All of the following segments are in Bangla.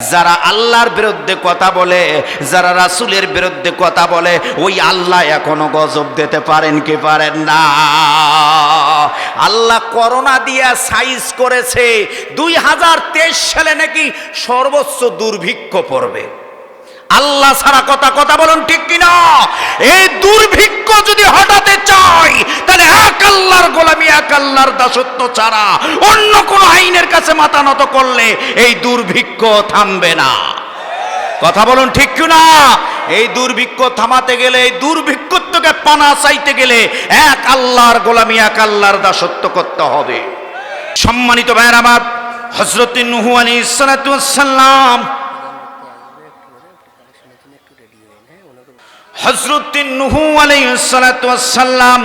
যারা আল্লাহর বিরুদ্ধে কথা বলে, যারা রাসুলের বিরুদ্ধে কথা বলে, ওই আল্লাহ এখনও গজব দিতে পারেন কি পারেন না। আল্লাহ করোনা দিয়া সাইজ করেছে, দুই হাজার তেইশ সালে নাকি সর্বোচ্চ দুর্ভিক্ষ পড়বে। আল্লাহ ছাড়া কথা কথা বলুন ঠিক কিনা? এই দুর্ভিক্ষ যদি হটাতে চাই, তাহলে এক আল্লাহর গোলামি, এক আল্লাহর দাসত্ব ছাড়া অন্য কোন আইনের কাছে মাথা নত করলে এই দুর্ভিক্ষ থামবে না। কথা বলুন ঠিক কিনা? এই দুর্ভিক্ষ থামাতে গেলে, এই দুর্ভিক্ষ থেকে পানা চাইতে গেলে এক আল্লাহর গোলামি, এক আল্লাহর দাসত্ব করতে হবে। সম্মানিত ভাইয়ের আমার হজরত নুহু আলী সালাম হজরত নুহু আলাইসালাম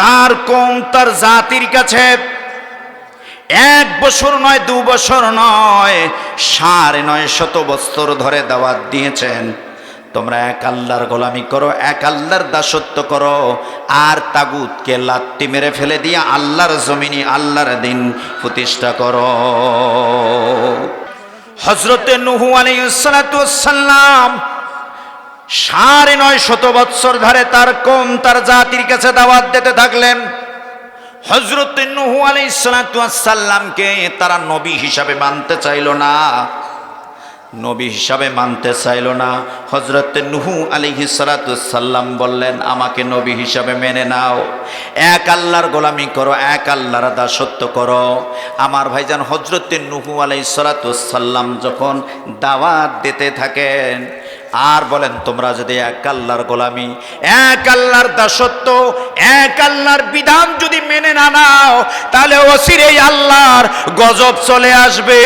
তার কম তার জাতির কাছে এক বছর নয়, দু বছর নয়, সাড়ে নয় শত বছর ধরে দাওয়াত দিয়েছেন। তোমরা এক আল্লাহর গোলামি করো, এক আল্লাহর দাসত্ব করো, আর তাগুতকে লাত্তি মেরে ফেলে দিয়ে আল্লাহর জমিনি, আল্লাহর দিন প্রতিষ্ঠা করো। হজরতে নুহু আলাইসালাম সাড়ে নয় শত বৎসর ধরে তার কম তার জাতির কাছে দাওয়াত দিতে থাকলেন। হজরত নুহু আলাই সাল্লামকে তারা নবী হিসাবে মানতে চাইল না। নবী হিসাবে মানতে চাইল না। হজরত নুহু আলী সালাম বললেন, আমাকে নবী হিসাবে মেনে নাও। এক আল্লাহর গোলামি করো, এক আল্লাহর দাসত্ব করো। আমার ভাইজান হজরত নুহু আলাই সালাম যখন দাওয়াত দিতে থাকেন আর বলেন, তোমরা যদি এক আল্লাহর গোলামি, এক আল্লাহর দাসত্ব, এক আল্লাহর বিধান যদি মেনে না নাও, তাহলে অসিরেই আল্লাহর গজব চলে আসবে।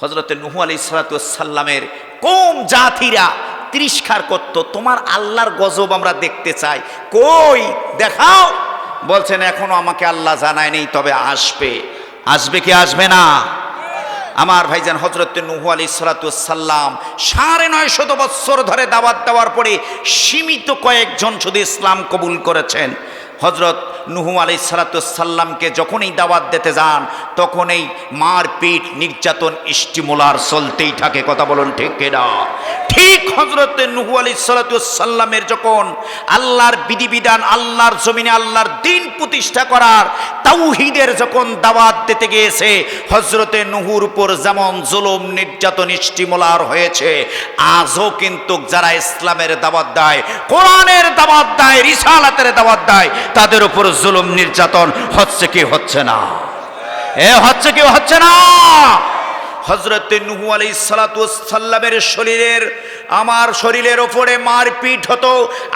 হজরত নুহু আলী সালাতামের কোম জাতিরা তিরস্কার করতো, তোমার আল্লাহর গজব আমরা দেখতে চাই। কই? দেখাও। বলছেন, এখনও আমাকে আল্লাহ জানায় নেই তবে আসবে। আসবে কি আসবে না? আমার ভাইজান হজরত নুহু আলী সালাতাম সাড়ে নয় শত বৎসর ধরে দাওয়াত দেওয়ার পরে সীমিত কয়েকজন শুধু ইসলাম কবুল করেছেন। হজরত নুহু আলী সালাতামকে যখনই দাওয়াত দিতে যান, তখনই মারপিট, নির্যাতন, ইস্টিমুলার চলতেই থাকে। কথা বলুন ঠিক না ঠিক হজরত নুহু আলী সালাতামের যখন আল্লাহর বিধিবিধান, আল্লাহর জমিনে, আল্লাহর দিন প্রতিষ্ঠা করার তাওহিদের যখন দাওয়াত দিতে গিয়েছে হজরতে নুহুর উপর যেমন জুলুম, নির্যাতন ইস্টিমুলার হয়েছে, আজও কিন্তু যারা ইসলামের দাওয়াত দেয়, কোরআনের দাওয়াত দেয়, রিসালাতের দাওয়াত দেয়, তাদের উপর জুলুম, নির্যাতন হচ্ছে কি হচ্ছে না? এ হচ্ছে কি হচ্ছে না? হজরত নুহু আলাই সালামের শরীরের, আমার শরীরের ওপরে মারপিট হতো।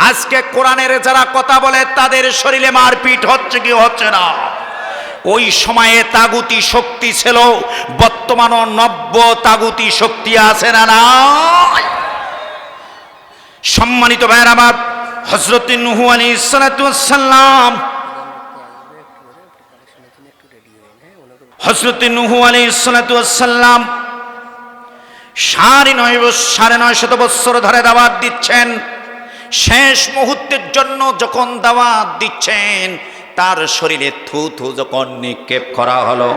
আজকে কোরআনের যারা কথা বলে, তাদের শরীরে মারপিট হচ্ছে কি হচ্ছে না? ওই সময়ে তাগুতি শক্তি ছিল, বর্তমানও নব্য তাগুতি শক্তি আছে না না সম্মানিত ভাইয়ের আমার হজরত নুহু আলী সালাম হজরত নুহু আলী সালাম সাড়ে নয় সাড়ে নয় শত বৎসর ধরে দাওয়াত দিচ্ছেন। শেষ মুহূর্তের জন্য যখন দাওয়াত দিচ্ছেন, তার শরীরে থু থু যখন নিক্ষেপ করা হলো,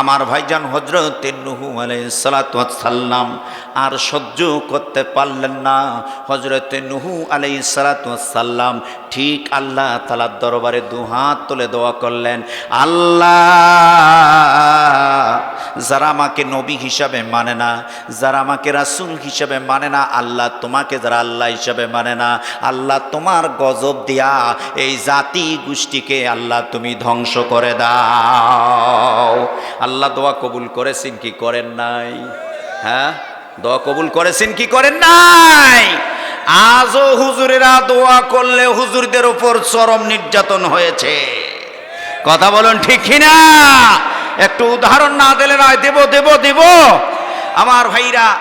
আমার ভাইজান হজরত নুহু আলাইসালাম আর সহ্য করতে পারলেন না। হজরত নুহু আলাই সালাতাম ঠিক আল্লাহ তালার দরবারে দুহাত তুলে দোয়া করলেন, আল্লাহ, যারা আমাকে নবী হিসাবে মানে না, যারা আমাকে রাসুল হিসাবে মানে না, আল্লাহ তোমাকে যারা আল্লাহ হিসাবে মানে না, আল্লাহ তোমার গজব দিয়া এই জাতি গোষ্ঠীকে আল্লাহ তুমি ধ্বংস করে দাও। আল্লাহ দোয়া কবুল করেছেন কি করেন নাই? হ্যাঁ? দোয়া কবুল করেছেন কি করেন নাই? আজও হুজুরেরা দোয়া করলে হুজুরদের উপর চরম নির্যাতন হয়েছে। কথা বলুন ঠিক কিনা? একটু উদাহরণ না দিলে নয় দেব দেব দেব। আমার ভাইরা,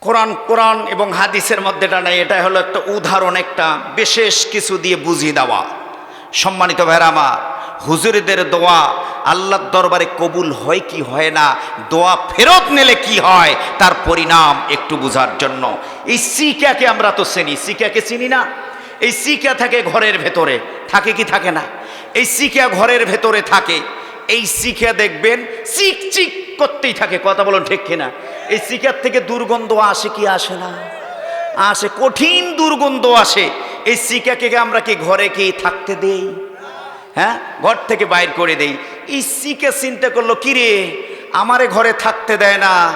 কোরআন কোরআন এবং হাদিসের মধ্যে এটা নাই এটা হলো একটা উদাহরণ, একটা বিশেষ কিছু দিয়ে বুঝিয়ে দেওয়া। সম্মানিত ভাইরা আমার হুজুরদের দোয়া, আল্লাহর দরবারে কবুল হয় কি হয় না, দোয়া ফেরত নিলে কি হয়, তার পরিণাম একটু বোঝার জন্য। এই সিকাকে আমরা তো চিনি সিকাকে চিনি না? এই সিকা থাকে ঘরের ভেতরে, থাকে কি থাকে না? এই সিকা ঘরের ভেতরে থাকে, এই শিখে দেখবেন চিক চিক করতেই থাকে, কথা বলুন ঠিক কিনা? এই শিখার থেকে দুর্গন্ধ আসে কি আসে না? আসে, কঠিন দুর্গন্ধ আসে। এই শিকাকে আমরা কি ঘরে কি থাকতে দেই? হ্যাঁ? ঘর থেকে বাইর করে দেই। এই শিকে চিন্তা করল, কিরে, আমারে ঘরে থাকতে দেয় না।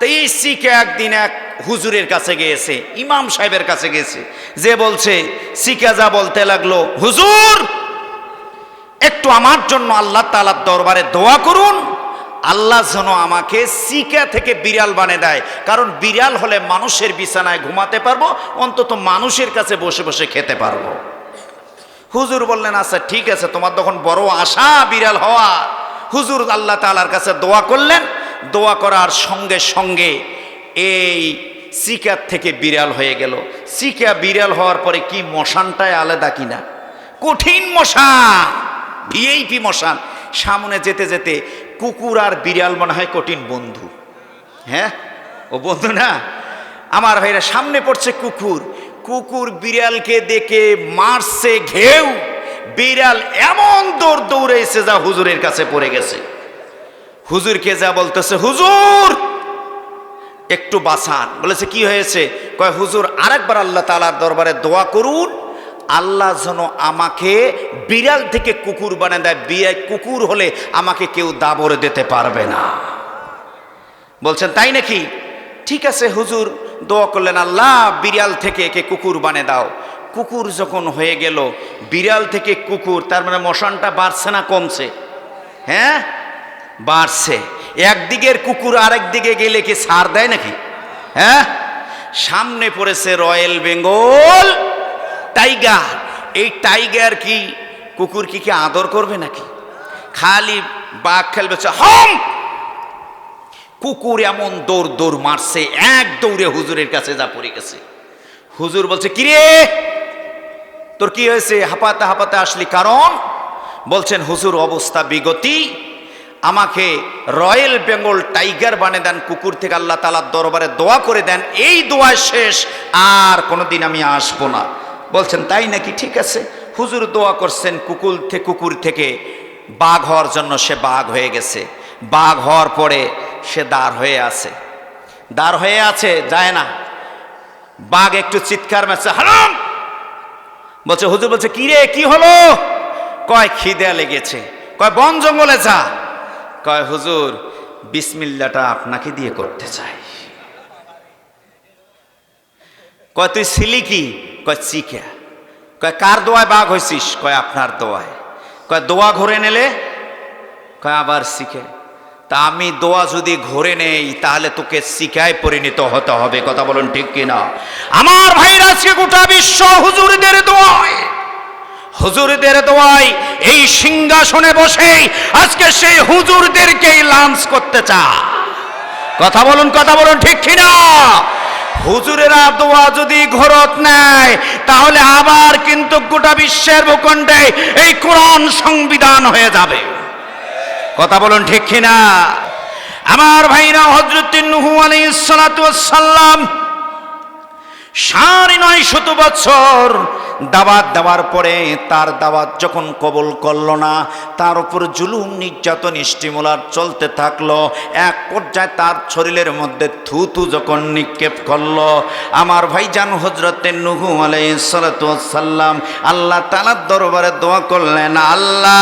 তো এই শিকে একদিন এক হুজুরের কাছে গিয়েছে, ইমাম সাহেবের কাছে গেছে যে বলছে শিকা যা বলতে লাগল, হুজুর, একটু আমার জন্য আল্লাহ তালার দরবারে দোয়া করুন। আল্লাহ যেন আমাকে সিকা থেকে বিড়াল বানিয়ে দেয়। কারণ বিড়াল হলে মানুষের বিছানায় ঘুমাতে পারব, অন্তত মানুষের কাছে বসে বসে খেতে পারব। হুজুর বললেন আচ্ছা ঠিক আছে, তোমার তখন বড় আশা বিড়াল হওয়া। হুজুর আল্লাহ তালার কাছে দোয়া করলেন। দোয়া করার সঙ্গে সঙ্গে এই সিকার থেকে বিড়াল হয়ে গেল। সিকা বিড়াল হওয়ার পরে কি মশানটায় আলাদা কিনা? কঠিন মশান, ভিআইপি মশান। সামনে যেতে যেতে কুকুর আর বিড়াল মনে হয় কঠিন বন্ধু। হ্যাঁ? ও বন্ধু না? আমার ভাইরা, সামনে পড়ছে কুকুর। কুকুর বিড়ালকে দেখে মারছে ঘেউ। বিড়াল এমন দৌড় দৌড়েছে যা হুজুরের কাছে পড়ে গেছে। হুজুরকে যা বলতেছে, হুজুর, একটু বাসান বলেছে, কি হয়েছে? কয়, হুজুর, আরেকবার আল্লাহ তালার দরবারে দোয়া করুন। আল্লাহ যেন আমাকে বিড়াল থেকে কুকুর বানিয়ে দেয়। বিড়াল কুকুর হলে আমাকে কেউ দাবরে দিতে পারবে না। বলছেন, তাই নাকি? ঠিক আছে, হুজুর দোয়া করলেন, আল্লাহ, বিড়াল থেকে একে কুকুর বানে দাও। কুকুর যখন হয়ে গেল, বিড়াল থেকে কুকুর, তার মানে মশানটা বাড়ছে না কমছে? হ্যাঁ? বাড়ছে। একদিকের কুকুর আরেক দিকে গেলে কি সার দেয় নাকি? হ্যাঁ? সামনে পড়েছে রয়্যাল বেঙ্গল টাইগার। এই টাইগার কি, কুকুর কি কি আদর করবে নাকি? খালি বাঘ খেলবে হম কুকুর এমন দৌড় দৌড় মারছে, এক দৌড়ে হুজুরের কাছে যা পড়ে গেছে। হুজুর বলছে, কিরে? তোর কি হয়েছে? হাঁপাতে হাঁপাতে আসলি কারণ? বলছেন, হুজুর, অবস্থা বিগতি। আমাকে রয়্যাল বেঙ্গল টাইগার বানিয়ে দেন, কুকুর থেকে আল্লাহ তালার দরবারে দোয়া করে দেন। এই দোয়া শেষ, আর কোনোদিন আমি আসব না। বলছেন, তাই নাকি? ঠিক আছে। হুজুর দোয়া করছেন, কুকুর থেকে কুকুর থেকে বাঘ হওয়ার জন্য সে বাঘ হয়ে গেছে। বাঘ হওয়ার পরে সে দাঁড় হয়ে আছে। দাঁড় হয়ে আছে, যায় না। বাঘ একটু চিৎকার মেছে হারাম! বলছে, হুজুর বলছে, কি রে, কি হলো? কয়, খিদে লেগেছে। কয়, বন জঙ্গলে যা। কয়, হুজুর, বিসমিল্লাটা আপনাকে দিয়ে করতে চাই। কয়, তুই ছিলি কি? কয়, চিকা। কয়, কার দোয়ায় বাঘ হয়েছিস কয়, আপনার দোয়ায়। কয়, দোয়া ঘুরে নিলে? কয়, আবার শিখে তা আমি দোয়া যদি ঘুরে নেই, তাহলে তোকে শিখায় পরিণত হতে হবে। কথা বলুন ঠিক কিনা? আমার ভাইরা আজকে গোটা বিশ্ব হুজুরদের দোয়ায় হুজুরদের দোয়ায় এই সিংহাসনে বসে আজকে সেই হুজুরদেরকেই লাঞ্চ করতে চা কথা বলুন কথা বলুন ঠিক কিনা? হুজুরেরা দোয়া যদি ঘরত নেয়, তাহলে আবার কিন্তু গোটা বিশ্বের ভূখণ্ডে এই কোরআন সংবিধান হয়ে যাবে। কথা বলুন ঠিক কিনা? আমার ভাইরা হজরত নুহু ওয়াস সালাম সাড়ে নয় শত বছর দাওয়াত দেওয়ার পরে তার দাওয়াত যখন কবল করল না, তার উপর জুলুম, নির্যাতন, স্টিমুলার চলতে থাকল। এক পর্যায়ে তার শরীরের মধ্যে থুতু যখন নিক্ষেপ করল, আমার ভাইজান হজরতে নুহু আলাই সাল্লাম আল্লাহ তালার দরবারে দোয়া করলেন, আল্লাহ!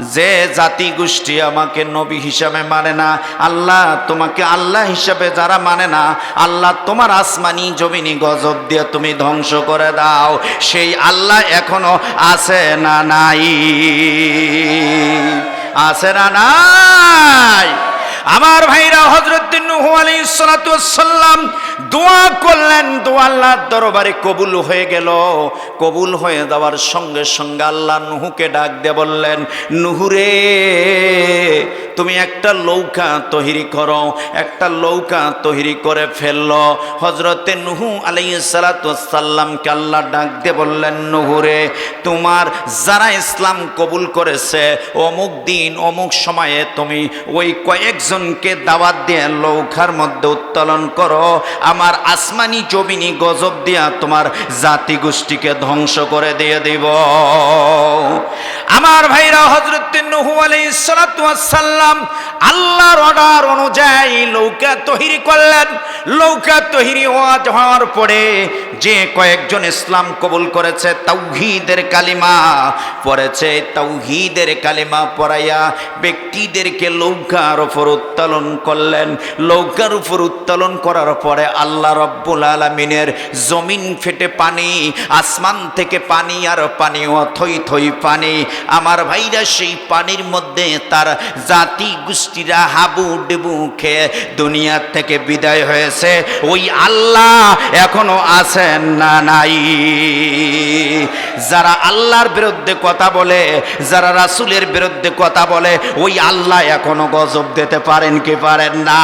যে জাতি গোষ্ঠী আমাকে নবী হিসাবে মানে না, আল্লাহ তোমাকে আল্লাহ হিসাবে যারা মানে না, আল্লাহ তোমার আসমানি জমিনি গজব দিয়ে তুমি ধ্বংস করে দাও। সেই আল্লাহ এখনও আছে না নাই? আছে না নাই? আমার ভাইরা হজরত দোয়া করলেন, দোয়া আল্লাহর দরবারে কবুল হয়ে গেল। কবুল হয়ে যাওয়ার সঙ্গে সঙ্গে আল্লাহ নুহুকে ডাক দিয়ে বললেন নুহুরে তুমি একটা লৌকা তৈরি করো, একটা লৌকা তৈরি করে ফেলল। হজরতে নুহু আলাইসালাতামকে আল্লাহ ডাক দিয়ে বললেন নুহুরে তোমার যারা ইসলাম কবুল করেছে, অমুক দিন, অমুক সময়ে তুমি ওই কয়েকজনকে দাওয়াত দিয়ে লৌকার মধ্যে উত্তোলন করো। আমার আসমানি জমিনি গজব দিয়া তোমার জাতি গোষ্ঠীকে ধ্বংস করে দিয়ে দিব। আমার ভাইরা হজরত নুহু আল্লাহর অর্ডার অনুযায়ী লৌকা তৈরি করলেন। লৌকা হওয়া হওয়ার পরে যে কয়েকজন ইসলাম কবুল করেছে, তাওহীদের কালিমা পড়েছে। তাওহীদের কালিমা পড়াইয়া ব্যক্তিদেরকে লৌকার উপর উত্তোলন করলেন। লৌকার উপর উত্তোলন করার পরে আল্লাহ রব্বুল আলমিনের জমিন ফেটে পানি, আসমান থেকে পানি আর পানি, অথই থই পানি। আমার ভাইরা সেই পানির মধ্যে তার জাতি গোষ্ঠীরা হাবু ডেবু খেয়ে দুনিয়ার থেকে বিদায় হয়েছে। ওই আল্লাহ এখনও আছেন না নাই। যারা আল্লাহর বিরুদ্ধে কথা বলে, যারা রাসুলের বিরুদ্ধে কথা বলে, ওই আল্লাহ এখনও গজব দিতে পারেন কি পারেন না।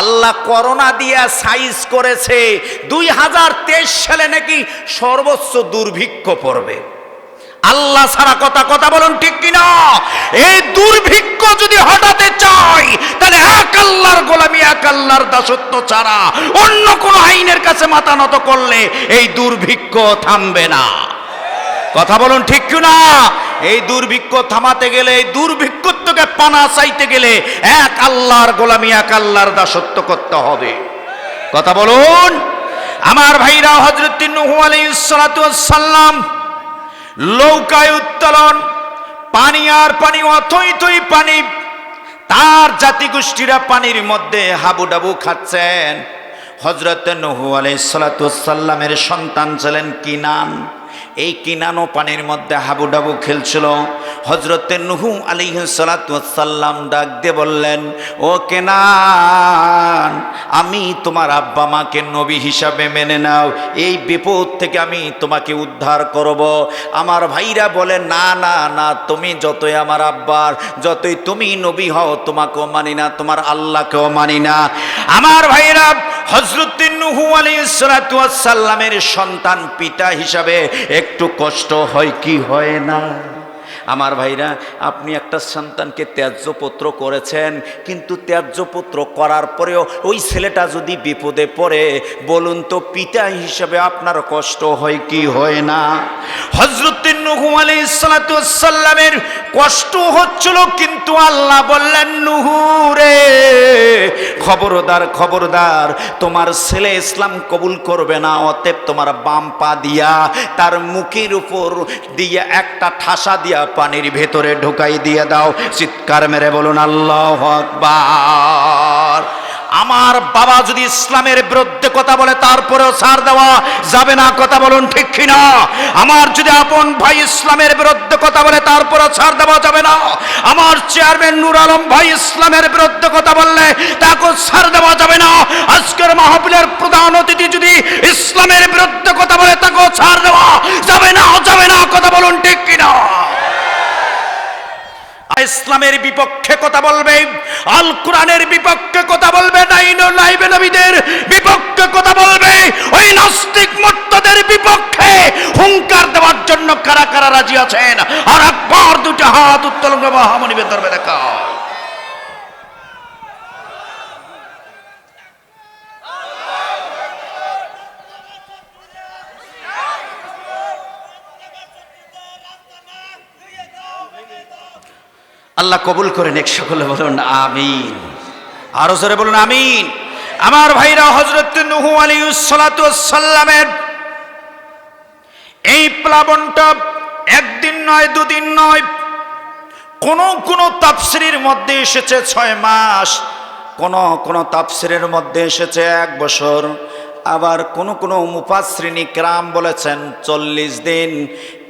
আল্লাহ করোনা দিয়া সাইজ করেছে, দুই হাজার তেইশ সালে নাকি সর্বোচ্চ দুর্ভিক্ষ পড়বে। আল্লাহ সারা কথা কথা বলুন ঠিক কিনা? এই দুর্ভিক্ষ যদি হটাতে চাই তাহলে এক আল্লাহর গোলামি, এক আল্লাহর দাসত্ব ছাড়া অন্য কোন আইনের কাছে মাথা নত করলে এই দুর্ভিক্ষ থামবে না। কথা বলুন ঠিক কিনা? এই দুর্ভিক্ষ থামাতে গেলে, এই দুর্ভিক্ষ পানা চাইতে গেলে এক আল্লাহর গোলামি, এক আল্লাহর দাসত্ব করতে হবে। কথা বলুন। আমার ভাইরা হজরত নুহু আলাইহিস সালাতু ওয়াস সালাম লৌকায় উত্তোলন, পানি আর পানি অথই থই পানি, তার জাতিগোষ্ঠীরা পানির মধ্যে হাবুডাবু খাচ্ছেন। হজরত নহু আলাইসাল্লামের সন্তান ছিলেন কিনান। এই কিনানো পানির মধ্যে হাবুডাবু খেলছিল। হজরতে নুহু আলিহাসাল্লাম ডাক দিয়ে বললেন, ও কেনান, আমি তোমার আব্বা মাকে নবী হিসাবে মেনে নাও। এই বিপদ থেকে আমি তোমাকে উদ্ধার করব। আমার ভাইরা বলে, না না না, তুমি যতই আমার আব্বার, যতই তুমি নবী হও, তোমাকেও মানি না, তোমার আল্লাহকেও মানি না। আমার ভাইরা হজরুদ্দিন নুহু আলী সাল্লামের সন্তান পিতা হিসাবে একটু কষ্ট হয় কি হয় না? আমার ভাইরা, আপনি একটা সন্তানকে ত্যায্যপুত্র করেছেন, কিন্তু ত্যায্যপুত্র করার পরেও ওই ছেলেটা যদি বিপদে পড়ে, বলুন তো পিতা হিসেবে আপনার কষ্ট হয় কি হয় না? হজরুদ্দিন নুহু আলী কষ্ট হচ্ছিল, কিন্তু আল্লাহ বললেন, নুহু রে, খবরদার খবরদার, তোমার ছেলে ইসলাম কবুল করবে না, অতএব তোমার বাম পা দিয়া, তার মুখের উপর দিয়ে একটা ঠাসা দিয়া পানির ভেতরে ঢুকাই দিয়ে দাও। চিৎকার মেরে বলুন, আল্লাহ আকবার। আমার বাবা যদি ইসলামের বিরুদ্ধে কথা বলে, তারপরেও ছাড় দেওয়া যাবে না। কথা বলুন ঠিক কিনা? আমার যদি আপন ভাই ইসলামের বিরুদ্ধে কথা বলে, তারপরেও ছাড় দেওয়া যাবে না। আমার চেয়ারম্যান নুর আলম ভাই ইসলামের বিরুদ্ধে কথা বললে তাকে ছাড় দেওয়া যাবে না। আজকের মাহফিলের প্রধান অতিথি যদি ইসলামের বিরুদ্ধে কথা বলে, তাকেও ছাড় দেওয়া যাবে না যাবে না। কথা বলুন ঠিক কিনা? ইসলামের বিপক্ষে কথা বলবে, আল কোরআনের বিপক্ষে কথা বলবে নাইন নবীদের বিপক্ষে কথা বলবে, ওই নাস্তিক মর্তদের বিপক্ষে হুঙ্কার দেওয়ার জন্য কারা কারা রাজি আছেন? আর একবার দুটো হাত উত্তোলন করে হামনি দরবে দেখা আল্লাহ কবুল করেন এক সকলে বলুন, আমিন। আরও জোরে বলুন, আমিন। আমার ভাইরা হজরত নুহু আলী সাল্লামের এই প্লাবনটা একদিন নয়, দুদিন নয়, কোন কোন তাফসিরের মধ্যে এসেছে ছয় মাস, কোন কোন তাফসিরের মধ্যে এসেছে এক বছর। আবার কোন কোনো মুফাশ্রেণী ক্রাম বলেছেন, চল্লিশ দিন।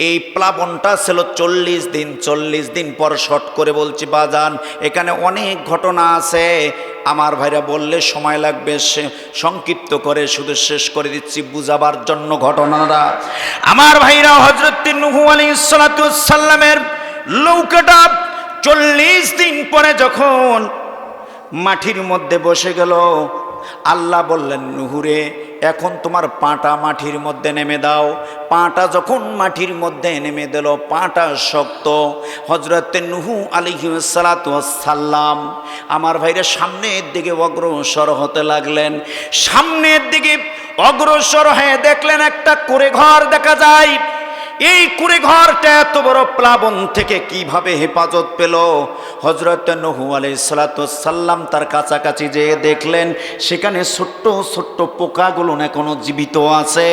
এই প্লাবনটা ছিল চল্লিশ দিন চল্লিশ দিন পর শর্ট করে বলছি, বাজান, এখানে অনেক ঘটনা আছে। আমার ভাইরা বললে, সময় লাগবে। সে সংক্ষিপ্ত করে শুধু শেষ করে দিচ্ছি, বুঝাবার জন্য ঘটনাটা। আমার ভাইরা হজরত নুহু লৌকাটা চল্লিশ দিন পরে যখন মাটির মধ্যে বসে গেল আল্লাহ বললেন, নুহুরে, এখন তোমার পাটা মাটির মধ্যে নেমে দাও। পাটা যখন মাটির মধ্যে নেমে দিল, পাটা শক্ত। হজরতে নুহু আলিহাসালাম আমার ভাইরা সামনের দিকে অগ্রসর হতে লাগলেন। সামনের দিকে অগ্রসর হয়ে দেখলেন একটা করে ঘর দেখা যায়। এই কুড়ে ঘরটা এত বড় প্লাবন থেকে কীভাবে হেফাজত পেল? হজরত নহু আলাই সাল্লাম তার কাছাকাছি যেয়ে দেখলেন, সেখানে ছোট্ট ছোট্ট পোকাগুলো এখনও জীবিত আছে।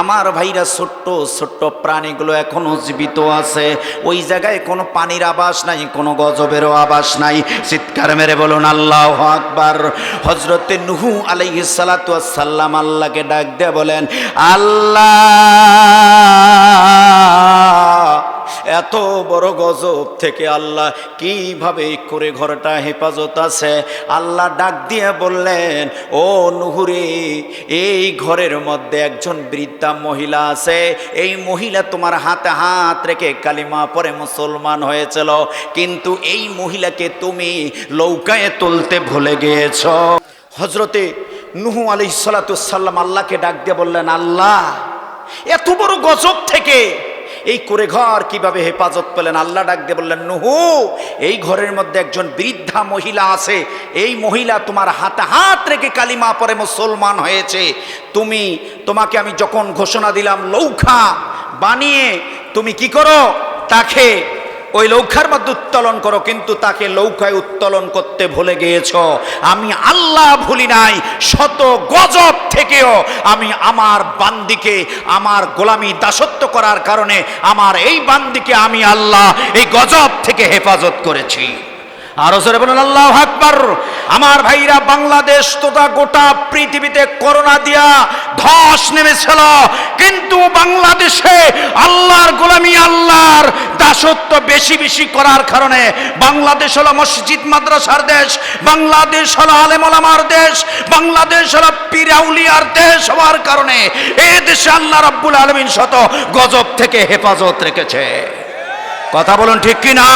আমার ভাইরা ছোট্ট ছোট্ট প্রাণীগুলো এখনও জীবিত আছে। ওই জায়গায় কোনো পানির আবাস নাই, কোনো গজবেরও আবাস নাই। চিৎকার মেরে বলুন, আল্লাহ আকবার। হজরতে নুহু আলাই সাল্লাম আল্লাহকে ডাক দিয়ে বলেন, আল্লাহ এত বড় গজব থেকে আল্লাহ কীভাবে করে ঘরটা হেফাজত আছে? আল্লাহ ডাক দিয়ে বললেন, ও নুহুরি, এই ঘরের মধ্যে একজন বৃদ্ধা মহিলা আছে। এই মহিলা তোমার হাতে হাত রেখে কালিমা পরে মুসলমান হয়েছিল। কিন্তু এই মহিলাকে তুমি লৌকায় তুলতে ভুলে গিয়েছ। হজরতে নুহু আলি সাল্লাম আল্লাহকে ডাক দিয়ে বললেন, আল্লাহ, এত বড় গজব থেকে এই করে ঘর কীভাবে হেফাজত পেলেন? আল্লাহ ডাক দিয়ে বললেন, নুহু, এই ঘরের মধ্যে একজন বৃদ্ধা মহিলা আছে। এই মহিলা তোমার হাতে হাত রেখে কালিমা পরে মুসলমান হয়েছে। তুমি, তোমাকে আমি যখন ঘোষণা দিলাম লৌখা বানিয়ে তুমি কি করো? তাকে ওই লৌখার মধ্যে উত্তোলন করো, কিন্তু তাকে লৌকায় উত্তোলন করতে ভুলে গিয়েছ। আমি আল্লাহ ভুলি নাই, শত গজব থেকেও আমি আমার বান্দিকে, আমার গোলামি দাসত্ব করার কারণে আমার এই বান্দিকে আমি আল্লাহ এই গজব থেকে হেফাজত করেছি। আরও জোরে বলুন, আল্লাহ আকবার। আমার ভাইরা, বাংলাদেশ তথা গোটা পৃথিবীতে করোনা দিয়া ধস নেমেছিল। কিন্তু বাংলাদেশে আল্লাহর গোলামি, আল্লাহর দাসত্ব বেশি বেশি করার কারণে বাংলাদেশ হলো মসজিদ, মাদ্রাসার দেশ, বাংলাদেশ হলো আলেমলামার দেশ, বাংলাদেশ হলো পিরাউলিয়ার দেশ হওয়ার কারণে এ দেশে আল্লাহ রাব্বুল আলমিন শত গজব থেকে হেফাজত রেখেছে। কথা বলুন ঠিক কি না